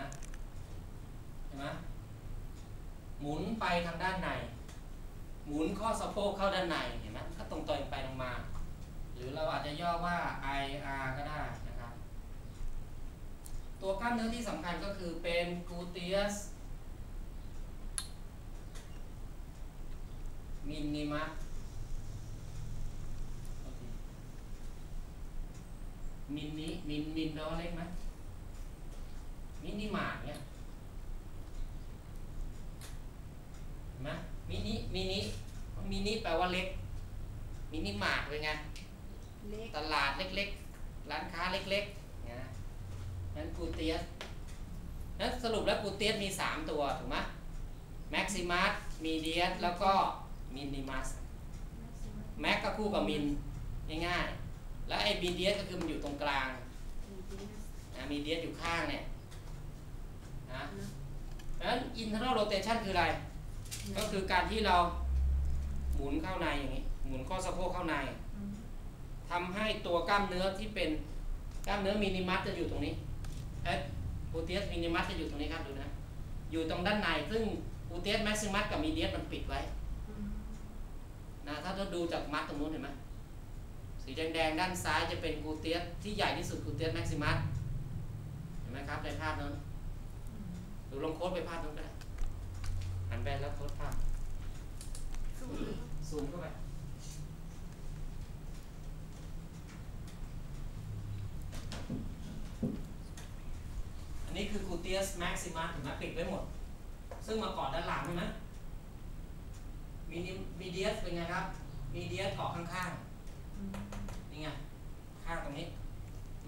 นะเห็นไหมหมุนไปทางด้านใน หมุนข้อสะโพกเข้าด้านในเห็นไหมก็ตรงตัวไปตรงมา หรือเราอาจจะย่อว่า IR ก็ได้นะครับ ตัวกล้ามเนื้อที่สำคัญก็คือเป็นก l เตียสมินิมัสมินิมินมินแปลว่าเล็กไหม มินิมาร์ทเนี่ยเห็นไหมมินิมินิมินิแปลว่าเล็ก มินิมาร์ทเป็นไงเล็กตลาดเล็กๆ ร้านค้าเล็กๆนะนั้นกูเตียสนั้นสรุปแล้วกูเตียสมี 3 ตัวถูกไหมแม็กซิมัสมีเดียสแล้วก็มินิมัสแม็กก็คู่กับมินง่ายๆ แล้วไอ้มีเดียสก็คือมันอยู่ตรงกลางนะมีเดียสอยู่ข้างเนี่ย นะเพราะฉะนั้น internal rotation คืออะไร ก็คือการที่เราหมุนเข้าในอย่างนี้ หมุนข้อสะโพกเข้าในทำให้ตัวกล้ามเนื้อที่เป็นกล้ามเนื้อมินิมัสจะอยู่ตรงนี้เอ๊ะโปรเตียสมินิมัสจะอยู่ตรงนี้ครับดูนะ อยู่ตรงด้านในซึ่งโปรเตียสแม็กซิมัสกับมีเดียสมันปิดไว้นะถ้าเราดูจากมัดตรงนู้นเห็นไหมสีแดงๆด้านซ้ายจะเป็นกูเตียสที่ใหญ่ที่สุดกูเตียสแม็กซิมัสเห็นไหมครับในภาพนั้น ลองโค้ดไปภาพนั้นก็ได้หันไปแล้วโค้ดภาพซูมเข้าไปอันนี้คือ gluteus maximus ถูกไหมปิดไว้หมด ซึ่งมาก่อนด้านหลังใช่ไหมมีมีเดียสเป็นไงครับ มีเดียสเกาะข้างๆ นี่ไง ข้างตรงนี้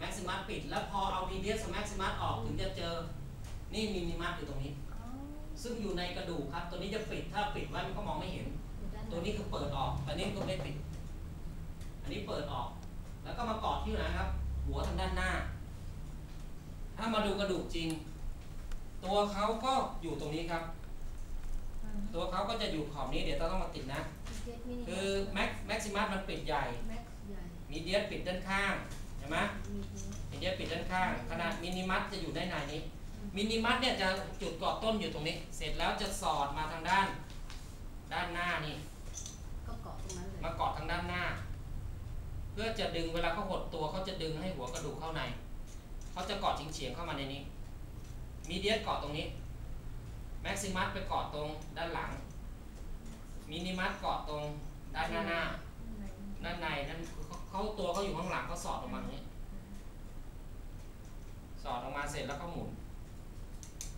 maximus ปิด แล้วพอเอามีเดียสกับ maximus ออกถึงจะเจอ นี่ minimus อยู่ตรงนี้ ซึ่งอยู่ในกระดูกครับ ตัวนี้จะปิดถ้าปิดไว้มันก็มองไม่เห็น ตัวนี้คือเปิดออกอันนี้ก็ไม่ปิด อันนี้เปิดออก แล้วก็มาเกาะที่ไหนครับ หัวทางด้านหน้า ถ้ามาดูกระดูกจริง ตัวเขาก็อยู่ตรงนี้ครับ ตัวเขาก็จะอยู่ขอบนี้เดี๋ยวต้องมาติดนะ คือแม็กแม็กซิมัสมันปิดใหญ่แม็กใหญ่มีเดียสปิดด้านข้างเห็นไหมมีเยอะมีเดียสปิดด้านข้างขนาดมินิมัสจะอยู่ด้านในนี้ มินิมัสเนี่ยจะจุดเกาะต้นอยู่ตรงนี้ เสร็จแล้วจะสอดมาทางด้าน ด้านหน้านี่ก็เกาะตรงนั้นเลยมาเกาะทางด้านหน้า เพื่อจะดึงเวลาเขาหดตัวเขาจะดึงให้หัวกระดูกเข้าในเขาจะเกาะเฉียงๆเข้ามาในนี้มีเดียสเกาะตรงนี้แม็กซิมัสไปเกาะตรงด้านหลังมินิมัสเกาะตรงด้านหน้าหน้าด้านในนั่นคือเขาเขาตัวเขาอยู่ข้างหลังเขาสอดออกมาตรงนี้ สอดออกมาเสร็จแล้วก็หมุน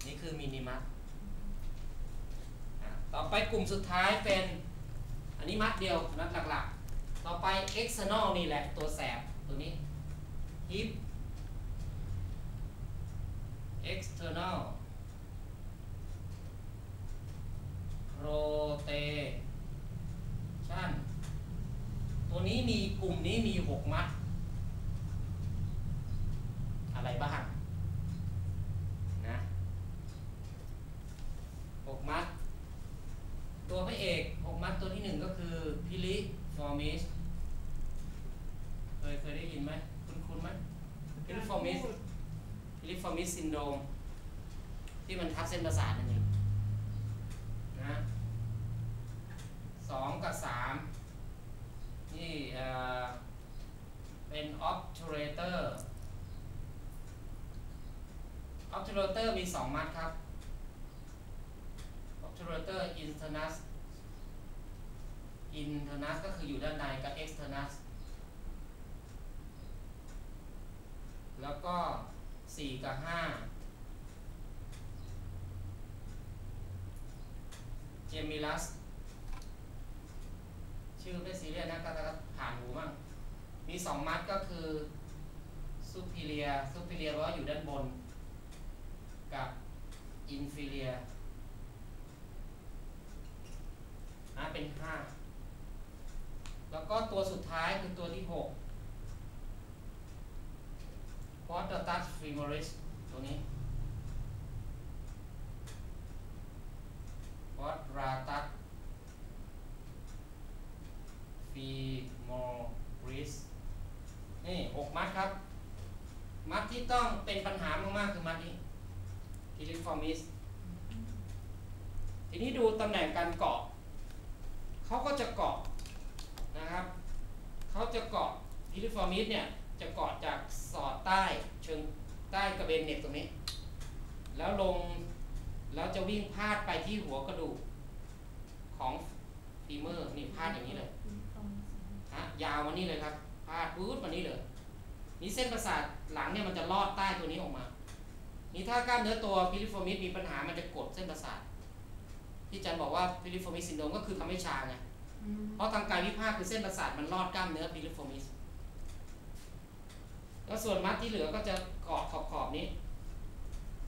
นี่คือมินิมัสต่อไปกลุ่มสุดท้ายเป็น อันนี้มัดเดียวมัดหลักๆ ต่อไป external นี่แหละตัวแสบตัวนี้ hip external rotation ตัวนี้มีกลุ่มนี้มี 6 มัด อะไรบ้างนะ6มัด ตัวพระเอก 6 มัดตัวที่หนึ่งก็คือพิลิฟอร์มิสเคยเคยได้ยินไหมคุณคุณไหมพิ ลิฟอร์มิสลิฟอร์มิสซินโดมที่มันทับเส้นประสาทนั่นเองนะสองกับสามนี่เป็นออฟทูเรเตอร์ออฟทูเรเตอร์มีสองมัดครับออฟทูเรเตอร์อินเทอร์นัสอินเทอร์นัสก็คืออยู่ด้านในกับเอ็กเทอร์นัส แล้วก็ 4 กับ5 gemellus ชื่อไม่ซีเรียสนะก็จะผ่านหูมั่งมี 2 มัดก็คือ superior superior แปลว่าอยู่ด้านบน กับ inferior นะเป็น 5 แล้วก็ตัวสุดท้ายคือตัวที่ 6 quadratus femoris ตัวนี้ quadratus femoris นี่6มัดครับ มัดที่ต้องเป็นปัญหามากๆคือมัดนี้ piriformis ทีนี้ดูตำแหน่งการเกาะเขาก็จะเกาะนะครับเขาจะเกาะ piriformis เนี่ยจะเกาะจากสอดใต้เชิง ใต้กระเบนเน็บตรงนี้ แล้วลงแล้วจะวิ่งพาดไปที่หัวกระดูกของฟีเมอร์นี่พาดอย่างนี้เลยฮะยาวมานี่เลยครับพาดปื๊ดมานี่เลยนี่เส้นประสาทหลังเนี่ยมันจะลอดใต้ตัวนี้ออกมา นี่ถ้ากล้ามเนื้อตัวพิลิฟอร์มิสมีปัญหามันจะกดเส้นประสาทที่จันบอกว่าพิลิฟอร์มิสซินโดรมก็คือทำให้ชาไงเพราะทางกายวิภาคคือเส้นประสาทมันลอดกล้ามเนื้อพิลิฟอร์มิสแล้วส่วนมัดที่เหลือก็จะ กาะขอบขอบนี้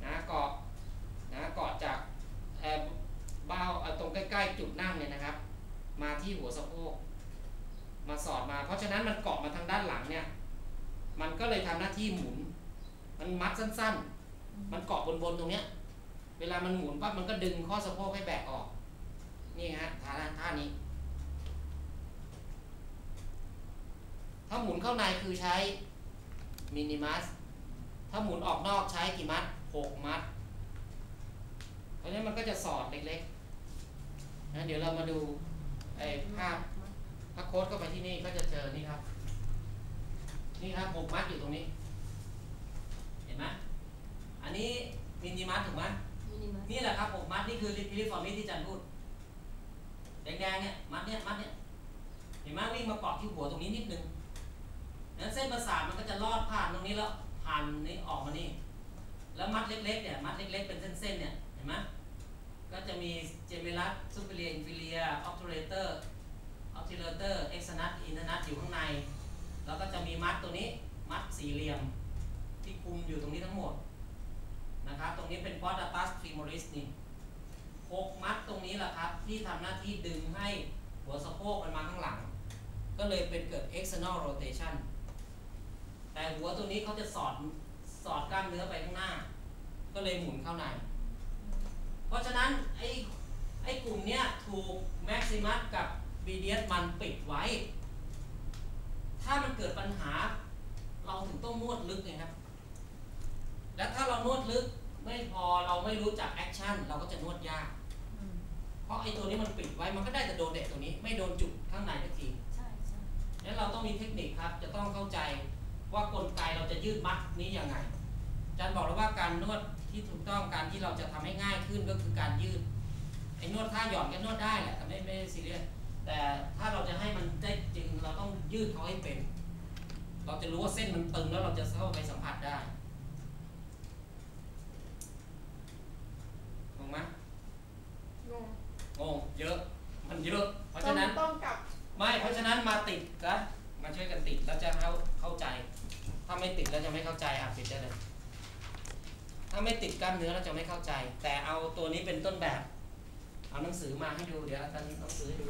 นะเกาะนะเกาะจากเบ้าตรงใกล้ๆจุดนั่งเนี่ยนะครับ มาที่หัวสะโพกมาสอดมา เพราะฉะนั้นมันเกาะมาทางด้านหลังเนี่ยมันก็เลยทำหน้าที่หมุน มันมัดสั้นๆ มันเกาะบนบนๆตรงเนี้ย เวลามันหมุนปั๊บมันก็ดึงข้อสะโพกให้แบกออก นี่ฮะท่าท่านี้ ถ้าหมุนเข้าในคือใช้มินิมัส ถ้าหมุนออกนอกใช้กี่มัดหกมัด เพราะฉะนั้นมันก็จะสอดเล็กๆนะเดี๋ยวเรามาดูไอ้ภาพถ้าโค้ดเข้าไปที่นี่ก็จะเจอนี่ครับ นี่ครับหกมัดอยู่ตรงนี้ เห็นไหมอันนี้มินิมัดถูกไหมมินิมัสนี่แหละครับหกมัดนี่คือพิลิฟอร์มิสที่อาจันพูดแดงๆเนี่ยมัดเนี่ยมัดเนี่ยเห็นไหมวิ่งมาเกาะที่หัวตรงนี้นิดนึงนั้นเส้นประสาทมันก็จะลอดผ่านตรงนี้แล้ว ผ่านนี้ออกมานี่ แล้วมัดเล็กๆเนี่ยมัดเล็กๆเป็นเส้นๆเนี่ยเห็นไหมก็จะมีเจเมลัสซูเปเรียอินฟิเลียออฟตูเรเตอร์ออฟตูเรเตอร์เอ็กซ์นัทอินนัทอยู่ข้างใน แล้วก็จะมีมัดตัวนี้มัดสี่เหลี่ยมที่คุมอยู่ตรงนี้ทั้งหมดนะครับตรงนี้เป็นพอด a ตัสฟิมอริสนี่หกมัดตรงนี้แหละครับ ที่ทำหน้าที่ดึงให้หัวสะโพกมันมาข้างหลัง ก็เลยเป็นเกิด external rotation แต่หัวตัวนี้เขาจะสอดสอดกล้ามเนื้อไปข้างหน้า ก็เลยหมุนเข้าใน เพราะฉะนั้นไอ้ไอ้กลุ่มเนี้ยถูก maximus กับ BDS มันปิดไว้ ถ้ามันเกิดปัญหา เราถึงต้องนวดลึกไงครับ และถ้าเรานวดลึกไม่พอเราไม่รู้จักแอคชั่นเราก็จะนวดยากอืมเพราะไอ้ตัวนี้มันปิดไว้มันก็ได้แต่โดนเด็กตัวนี้ ไม่โดนจุดข้างในทักทีใช่ใช่นั้นเราต้องมีเทคนิคครับ จะต้องเข้าใจ ว่ากลไกเราจะยืดมัดนี้ยังไงอาจารย์บอกแล้วว่าการนวดที่ถูกต้องการที่เราจะทำให้ง่ายขึ้นก็คือการยืดไอ้นวดท่าหย่อนก็นวดได้แหละแต่ไม่ไม่ซีเรียสแต่ถ้าเราจะให้มันได้จริงเราต้องยืดเขาให้เป็น เราจะรู้ว่าเส้นมันตึงแล้วเราจะเข้าไปสัมผัสได้งงไหมงงงงเยอะมันเยอะเพราะต้อฉะงนั้นต้องกลับไม่เพราะฉะนั้นมาติดนะมาช่วยกันติดแล้วจะเข้าเข้าใจ ถ้าไม่ติดแล้วจะไม่เข้าใจอะปิดได้เลย ถ้าไม่ติดกล้ามเนื้อเราจะไม่เข้าใจ แต่เอาตัวนี้เป็นต้นแบบ เอาหนังสือมาให้ดูเดี๋ยวอาจารย์หนังสือให้ดู